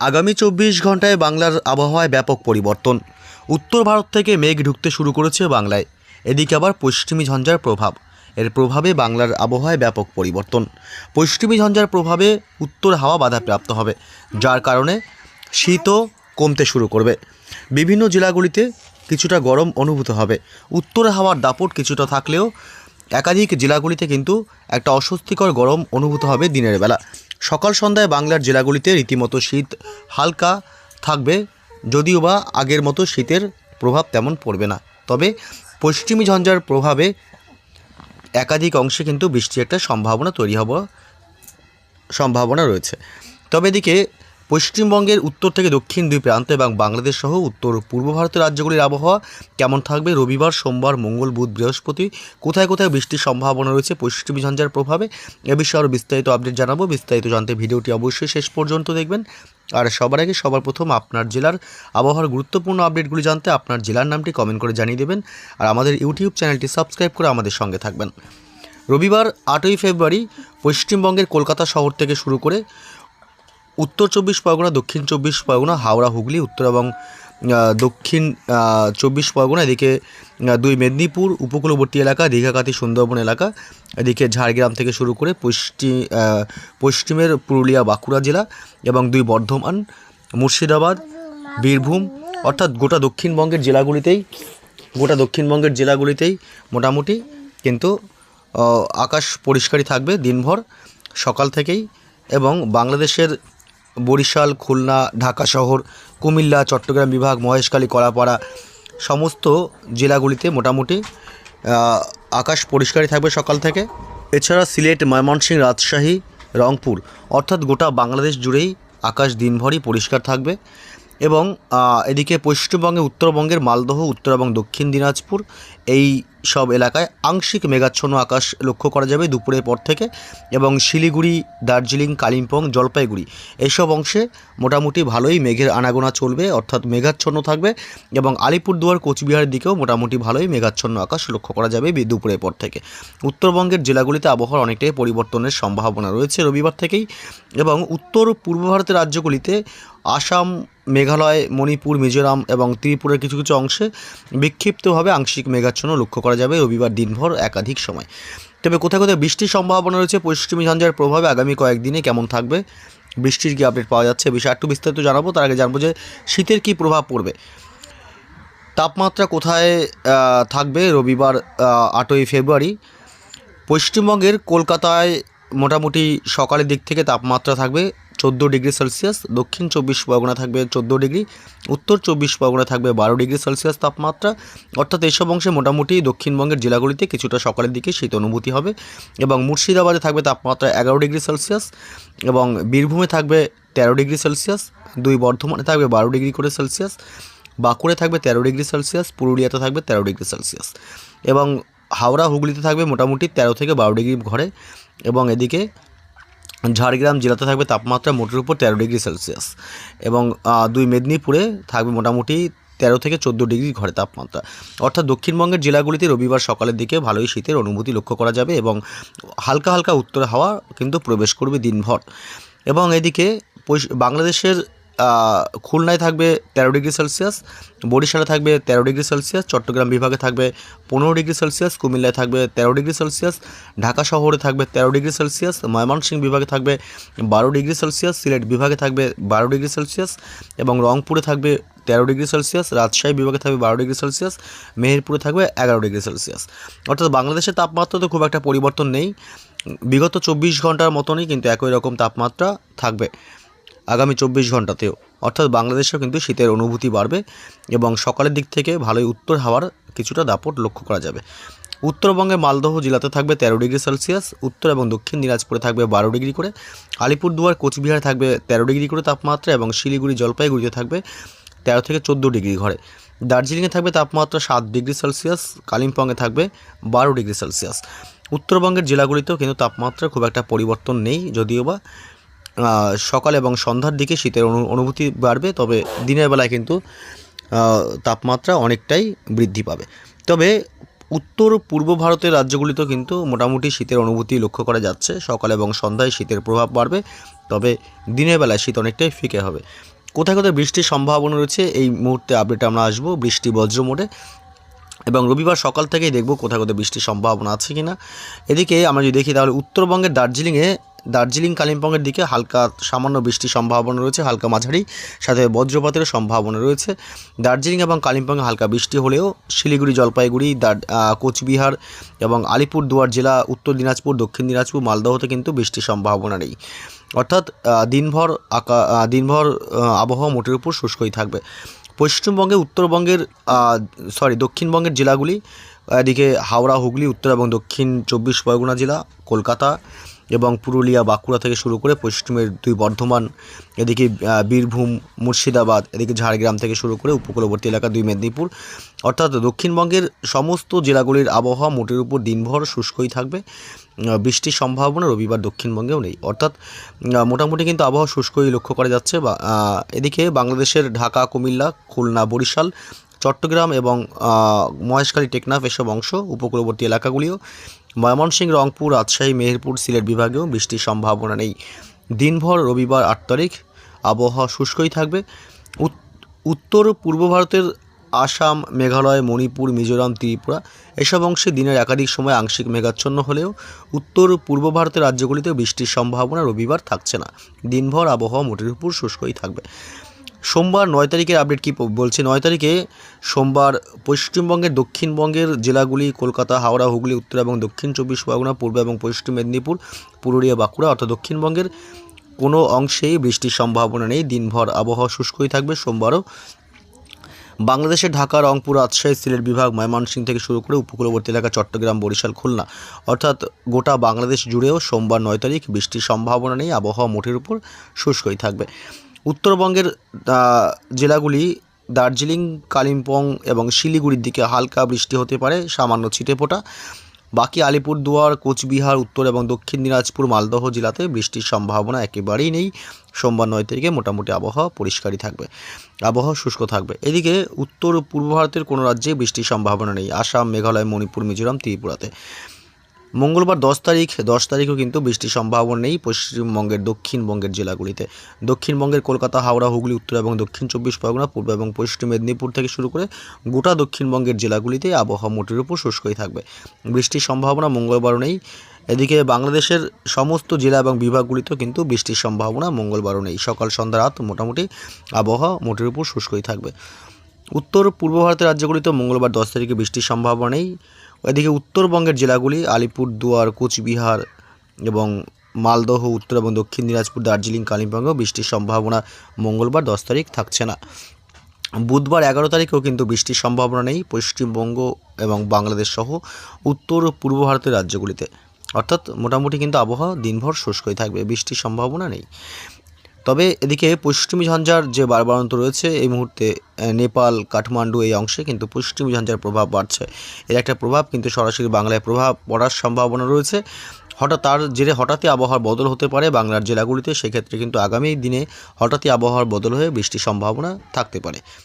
আগামী চব্বিশ ঘন্টায় বাংলার আবহাওয়ায় ব্যাপক পরিবর্তন। উত্তর ভারত থেকে মেঘ ঢুকতে শুরু করেছে বাংলায়। এদিকে আবার পশ্চিমী ঝঞ্ঝার প্রভাব। এর প্রভাবে বাংলার আবহাওয়ায় ব্যাপক পরিবর্তন। পশ্চিমী ঝঞ্ঝার প্রভাবে উত্তর হাওয়া বাধাপ্রাপ্ত হবে, যার কারণে শীতও কমতে শুরু করবে। বিভিন্ন জেলাগুলিতে কিছুটা গরম অনুভূত হবে। উত্তর হাওয়ার দাপট কিছুটা থাকলেও একাধিক জেলাগুলিতে কিন্তু একটা অস্বস্তিকর গরম অনুভূত হবে দিনের বেলা। সকাল সন্ধ্যায় বাংলার জেলাগুলিতে রীতিমতো শীত হালকা থাকবে, যদিও বা আগের মতো শীতের প্রভাব তেমন পড়বে না। তবে পশ্চিমী ঝঞ্ঝার প্রভাবে একাধিক অংশে কিন্তু বৃষ্টির একটা সম্ভাবনা তৈরি হওয়া সম্ভাবনা রয়েছে। তবে এদিকে পশ্চিমবঙ্গের উত্তর থেকে দক্ষিণ দুই প্রান্ত এবং বাংলাদেশ সহ উত্তর পূর্ব ভারতের রাজ্যগুলির আবহাওয়া কেমন থাকবে? রবিবার, সোমবার, মঙ্গল, বুধ, বৃহস্পতি কোথায় কোথায় বৃষ্টির সম্ভাবনা রয়েছে? পশ্চিমী ঝঞ্ঝার প্রভাবে এ বিষয়ে আরও বিস্তারিত আপডেট জানাব। বিস্তারিত জানতে ভিডিওটি অবশ্যই শেষ পর্যন্ত দেখবেন। আর সবার আগে সবার প্রথম আপনার জেলার আবহাওয়ার গুরুত্বপূর্ণ আপডেটগুলি জানতে আপনার জেলার নামটি কমেন্ট করে জানিয়ে দেবেন। আর আমাদের ইউটিউব চ্যানেলটি সাবস্ক্রাইব করে আমাদের সঙ্গে থাকবেন। রবিবার, আটই ফেব্রুয়ারি পশ্চিমবঙ্গের কলকাতা শহর থেকে শুরু করে উত্তর চব্বিশ পরগনা, দক্ষিণ চব্বিশ পরগনা, হাওড়া, হুগলি, উত্তর এবং দক্ষিণ চব্বিশ পরগনা, এদিকে দুই মেদিনীপুর, উপকূলবর্তী এলাকা, দীঘাকাতি সুন্দরবন এলাকা, এদিকে ঝাড়গ্রাম থেকে শুরু করে পশ্চিম পশ্চিমের পুরুলিয়া, বাঁকুড়া জেলা এবং দুই বর্ধমান, মুর্শিদাবাদ, বীরভূম, অর্থাৎ গোটা দক্ষিণবঙ্গের জেলাগুলিতেই, গোটা দক্ষিণবঙ্গের জেলাগুলিতেই মোটামুটি কিন্তু আকাশ পরিষ্কারই থাকবে দিনভর, সকাল থেকেই এবং বাংলাদেশের বরিশাল, খুলনা, ঢাকা শহর, কুমিল্লা, চট্টগ্রাম বিভাগ, মহেশখালী, কলাপাড়া সমস্ত জেলাগুলিতে মোটামুটি আকাশ পরিষ্কারই থাকবে সকাল থেকে। এছাড়া সিলেট, ময়মনসিংহ, রাজশাহী, রংপুর, অর্থাৎ গোটা বাংলাদেশ জুড়েই আকাশ দিনভরই পরিষ্কার থাকবে এবং এদিকে পশ্চিমবঙ্গে, উত্তরবঙ্গের মালদহ, উত্তর এবং দক্ষিণ দিনাজপুর এই সব এলাকায় আংশিক মেঘাচ্ছন্ন আকাশ লক্ষ্য করা যাবে দুপুরের পর থেকে এবং শিলিগুড়ি, দার্জিলিং, কালিম্পং, জলপাইগুড়ি। এইসব অংশে মোটামুটি ভালোই মেঘের আনাগোনা চলবে, অর্থাৎ মেঘাচ্ছন্ন থাকবে এবং আলিপুরদুয়ার, কোচবিহারের দিকেও মোটামুটি ভালোই মেঘাচ্ছন্ন আকাশ লক্ষ্য করা যাবে দুপুরের পর থেকে। উত্তরবঙ্গের জেলাগুলিতে আবহাওয়ার অনেকটাই পরিবর্তনের সম্ভাবনা রয়েছে রবিবার থেকেই এবং উত্তর পূর্ব ভারতের রাজ্যগুলিতে আসাম, মেঘালয়, মণিপুর, মিজোরাম এবং ত্রিপুরার কিছু কিছু অংশে বিক্ষিপ্তভাবে আংশিক মেঘাচ্ছন্ন লক্ষ্য করা যাবে রবিবার দিনভর একাধিক সময়। তবে কোথায় কোথায় বৃষ্টির সম্ভাবনা রয়েছে, পশ্চিমী ঝঞ্ঝার প্রভাবে আগামী কয়েকদিনে কেমন থাকবে? বৃষ্টির কি আপডেট পাওয়া যাচ্ছে? বিষয়ে একটু বিস্তারিত জানাব। তার আগে জানব যে শীতের কি প্রভাব পড়বে? তাপমাত্রা কোথায় থাকবে রবিবার আটই ফেব্রুয়ারি? পশ্চিমবঙ্গের কলকাতায় মোটামুটি সকালের দিক থেকে তাপমাত্রা থাকবে চোদ্দ ডিগ্রি সেলসিয়াস, দক্ষিণ চব্বিশ পরগনা থাকবে চোদ্দ ডিগ্রি, উত্তর চব্বিশ পরগনা থাকবে বারো ডিগ্রি সেলসিয়াস তাপমাত্রা। অর্থাৎ এইসব অংশে মোটামুটি দক্ষিণবঙ্গের জেলাগুলিতে কিছুটা সকালের দিকে শীত অনুভূতি হবে এবং মুর্শিদাবাদে থাকবে তাপমাত্রা এগারো ডিগ্রি সেলসিয়াস এবং বীরভূমে থাকবে তেরো ডিগ্রি সেলসিয়াস, দুই বর্ধমানে থাকবে বারো ডিগ্রি করে সেলসিয়াস বাঁকুড়ে থাকবে তেরো ডিগ্রি সেলসিয়াস, পুরুলিয়াতে থাকবে তেরো ডিগ্রি সেলসিয়াস এবং হাওড়া, হুগলিতে থাকবে মোটামুটি তেরো থেকে বারো ডিগ্রি ঘরে এবং এদিকে ঝাড়গ্রাম জেলাতে থাকবে তাপমাত্রা মোটের উপর তেরো ডিগ্রি সেলসিয়াস এবং দুই মেদিনীপুরে থাকবে মোটামুটি তেরো থেকে চোদ্দ ডিগ্রি ঘরে তাপমাত্রা। অর্থাৎ দক্ষিণবঙ্গের জেলাগুলিতে রবিবার সকালের দিকে ভালোই শীতের অনুভূতি লক্ষ্য করা যাবে এবং হালকা হালকা উত্তর হাওয়া কিন্তু প্রবেশ করবে দিনভর। এবং এদিকে বাংলাদেশের খুলনায় থাকবে তেরো ডিগ্রি সেলসিয়াস, বরিশালে থাকবে তেরো ডিগ্রি সেলসিয়াস, চট্টগ্রাম বিভাগে থাকবে পনেরো ডিগ্রি সেলসিয়াস, কুমিল্লায় থাকবে তেরো ডিগ্রি সেলসিয়াস, ঢাকা শহরে থাকবে তেরো ডিগ্রি সেলসিয়াস, ময়মনসিংহ বিভাগে থাকবে বারো ডিগ্রি সেলসিয়াস, সিলেট বিভাগে থাকবে বারো ডিগ্রি সেলসিয়াস এবং রংপুরে থাকবে তেরো ডিগ্রি সেলসিয়াস, রাজশাহী বিভাগে থাকবে বারো ডিগ্রি সেলসিয়াস, মেহেরপুরে থাকবে এগারো ডিগ্রি সেলসিয়াস। অর্থাৎ বাংলাদেশের তাপমাত্রা তো খুব একটা পরিবর্তন নেই, বিগত চব্বিশ ঘণ্টার মতনই কিন্তু একই রকম তাপমাত্রা থাকবে। আগামী চব্বিশ ঘন্টাতেও অর্থাৎ বাংলাদেশেও কিন্তু শীতের অনুভূতি বাড়বে এবং সকালের দিক থেকে ভালোই উত্তর হাওয়ার কিছুটা দাপট লক্ষ্য করা যাবে। উত্তরবঙ্গে মালদহ জেলাতে থাকবে তেরো ডিগ্রি সেলসিয়াস, উত্তর এবং দক্ষিণ দিনাজপুরে থাকবে বারো ডিগ্রি করে, আলিপুরদুয়ার, কোচবিহারে থাকবে তেরো ডিগ্রি করে তাপমাত্রা এবং শিলিগুড়ি, জলপাইগুড়িতে থাকবে তেরো থেকে চোদ্দ ডিগ্রি ঘরে। দার্জিলিংয়ে থাকবে তাপমাত্রা সাত ডিগ্রি সেলসিয়াস, কালিম্পংয়ে থাকবে বারো ডিগ্রি সেলসিয়াস। উত্তরবঙ্গের জেলাগুলিতেও কিন্তু তাপমাত্রা খুব একটা পরিবর্তন নেই, যদিও বা সকাল এবং সন্ধ্যার দিকে শীতের অনু- অনুভূতি বাড়বে, তবে দিনের বেলায় কিন্তু তাপমাত্রা অনেকটাই বৃদ্ধি পাবে। তবে উত্তর পূর্ব ভারতের রাজ্যগুলিতেও কিন্তু মোটামুটি শীতের অনুভূতি লক্ষ্য করা যাচ্ছে। সকাল এবং সন্ধ্যায় শীতের প্রভাব বাড়বে, তবে দিনের বেলায় শীত অনেকটাই ফিকে হবে। কোথায় কোথায় বৃষ্টির সম্ভাবনা রয়েছে, এই মুহূর্তে আপডেট আমরা আসব বৃষ্টি বজ্র মোড়ে। এবং রবিবার সকাল থেকেই দেখব কোথায় কোথায় বৃষ্টির সম্ভাবনা আছে কি না এদিকে আমরা যদি দেখি তাহলে উত্তরবঙ্গের দার্জিলিংয়ে দার্জিলিং কালিম্পংয়ের দিকে হালকা সামান্য বৃষ্টির সম্ভাবনা রয়েছে, হালকা মাঝারি, সাথে বজ্রপাতের সম্ভাবনা রয়েছে। দার্জিলিং এবং কালিম্পংয়ে হালকা বৃষ্টি হলেও শিলিগুড়ি, জলপাইগুড়ি কোচবিহার এবং আলিপুরদুয়ার জেলা, উত্তর দিনাজপুর, দক্ষিণ দিনাজপুর, মালদহতে কিন্তু বৃষ্টির সম্ভাবনা নেই। অর্থাৎ দিনভর আকা দিনভর আবহাওয়া মোটের উপর শুষ্কই থাকবে। পশ্চিমবঙ্গে উত্তরবঙ্গের সরি, দক্ষিণবঙ্গের জেলাগুলি, এদিকে হাওড়া, হুগলি, উত্তর এবং দক্ষিণ চব্বিশ পরগনা জেলা, কলকাতা এবং পুরুলিয়া, বাঁকুড়া থেকে শুরু করে পশ্চিমের দুই বর্ধমান, এদিকে বীরভূম, মুর্শিদাবাদ, এদিকে ঝাড়গ্রাম থেকে শুরু করে উপকূলবর্তী এলাকা দুই মেদিনীপুর। অর্থাৎ দক্ষিণবঙ্গের সমস্ত জেলাগুলির আবহাওয়া মোটের উপর দিনভর শুষ্কই থাকবে। বৃষ্টির সম্ভাবনা রবিবার দক্ষিণবঙ্গেও নেই। অর্থাৎ মোটামুটি কিন্তু আবহাওয়া শুষ্কই লক্ষ্য করা যাচ্ছে বা এদিকে বাংলাদেশের ঢাকা, কুমিল্লা, খুলনা, বরিশাল চট্টগ্রাম এবং মহেশখালী টেকনাফ এসব অংশ উপকূলবর্তী এলাকাগুলিও। ময়মনসিংহ, রংপুর, রাজশাহী, মেহেরপুর, সিলেট বিভাগেও বৃষ্টির সম্ভাবনা নেই। দিনভর রবিবার আট তারিখ আবহাওয়া শুষ্কই থাকবে। উত- উত্তর পূর্ব ভারতের আসাম, মেঘালয়, মণিপুর, মিজোরাম, ত্রিপুরা এসব অংশে দিনের একাধিক সময় আংশিক মেঘাচ্ছন্ন হলেও উত্তর পূর্ব ভারতের রাজ্যগুলিতে বৃষ্টির সম্ভাবনা রবিবার থাকছে না। দিনভর আবহাওয়া মোটের উপর শুষ্কই থাকবে। সোমবার নয় তারিখের আপডেট কী বলছে? নয় তারিখে সোমবার পশ্চিমবঙ্গের, দক্ষিণবঙ্গের জেলাগুলি, কলকাতা, হাওড়া, হুগলি, উত্তর এবং দক্ষিণ চব্বিশ পরগনা, পূর্ব এবং পশ্চিম মেদিনীপুর, পুরুলিয়া, বাঁকুড়া অর্থাৎ দক্ষিণবঙ্গের কোনো অংশেই বৃষ্টির সম্ভাবনা নেই। দিনভর আবহাওয়া শুষ্কই থাকবে। সোমবারও বাংলাদেশের ঢাকা, রংপুর, রাজশাহী, সিলেট বিভাগ, ময়মনসিংহ থেকে শুরু করে উপকূলবর্তী এলাকা, চট্টগ্রাম, বরিশাল, খুলনা অর্থাৎ গোটা বাংলাদেশ জুড়েও সোমবার নয় তারিখ বৃষ্টির সম্ভাবনা নেই। আবহাওয়া মোটের উপর শুষ্কই থাকবে। উত্তরবঙ্গের জেলাগুলি দার্জিলিং, কালিম্পং এবং শিলিগুড়ির দিকে হালকা বৃষ্টি হতে পারে, সামান্য ছিটেফোঁটা বাকি আলিপুরদুয়ার, কোচবিহার, উত্তর এবং দক্ষিণ দিনাজপুর, মালদহ জেলাতে বৃষ্টির সম্ভাবনা একেবারেই নেই। সোমবার নয় তারিখে মোটামুটি আবহাওয়া পরিষ্কারই থাকবে। আবহাওয়া শুষ্ক থাকবে। এদিকে উত্তর ও পূর্ব ভারতের কোনো রাজ্যে বৃষ্টির সম্ভাবনা নেই। আসাম, মেঘালয়, মণিপুর, মিজোরাম, ত্রিপুরাতে। মঙ্গলবার দশ তারিখ, দশ তারিখও কিন্তু বৃষ্টির সম্ভাবনা নেই পশ্চিমবঙ্গের দক্ষিণবঙ্গের জেলাগুলিতে। দক্ষিণবঙ্গের কলকাতা, হাওড়া, হুগলি, উত্তর এবং দক্ষিণ চব্বিশ পরগনা, পূর্ব এবং পশ্চিম মেদিনীপুর থেকে শুরু করে গোটা দক্ষিণবঙ্গের জেলাগুলিতে আবহাওয়া মোটের উপর শুষ্কই থাকবে। বৃষ্টির সম্ভাবনা মঙ্গলবারও নেই। এদিকে বাংলাদেশের সমস্ত জেলা এবং বিভাগগুলিতেও কিন্তু বৃষ্টির সম্ভাবনা মঙ্গলবারও নেই। সকাল, সন্ধ্যা, রাত মোটামুটি আবহাওয়া মোটের উপর শুষ্কই থাকবে। উত্তর পূর্ব ভারতের রাজ্যগুলিতে মঙ্গলবার দশ তারিখে বৃষ্টির সম্ভাবনা নেই। এদিকে উত্তরবঙ্গের জেলাগুলি আলিপুরদুয়ার কোচবিহার এবং মালদহ, উত্তর এবং দক্ষিণ দিনাজপুর, দার্জিলিং, কালিম্পংয়েও বৃষ্টির সম্ভাবনা মঙ্গলবার দশ তারিখ থাকছে না। বুধবার এগারো তারিখেও কিন্তু বৃষ্টির সম্ভাবনা নেই পশ্চিমবঙ্গ এবং বাংলাদেশ সহ উত্তর ও পূর্ব ভারতের রাজ্যগুলিতে। অর্থাৎ মোটামুটি কিন্তু আবহাওয়া দিনভর শুষ্কই থাকবে, বৃষ্টির সম্ভাবনা নেই। তবে এদিকে পশ্চিমী ঝঞ্ঝার যে বারবারন্ত রয়েছে, এই মুহূর্তে নেপাল, কাঠমান্ডু এই অংশে কিন্তু পশ্চিমী ঝঞ্ঝার প্রভাব বাড়ছে। এর একটা প্রভাব কিন্তু সরাসরি বাংলায় প্রভাব পড়ার সম্ভাবনা রয়েছে। হঠাৎ তার জেরে হঠাৎই আবহাওয়ার বদল হতে পারে বাংলার জেলাগুলিতে, সেক্ষেত্রে কিন্তু আগামী দিনে হঠাৎই আবহাওয়ার বদল হয়ে বৃষ্টির সম্ভাবনা থাকতে পারে।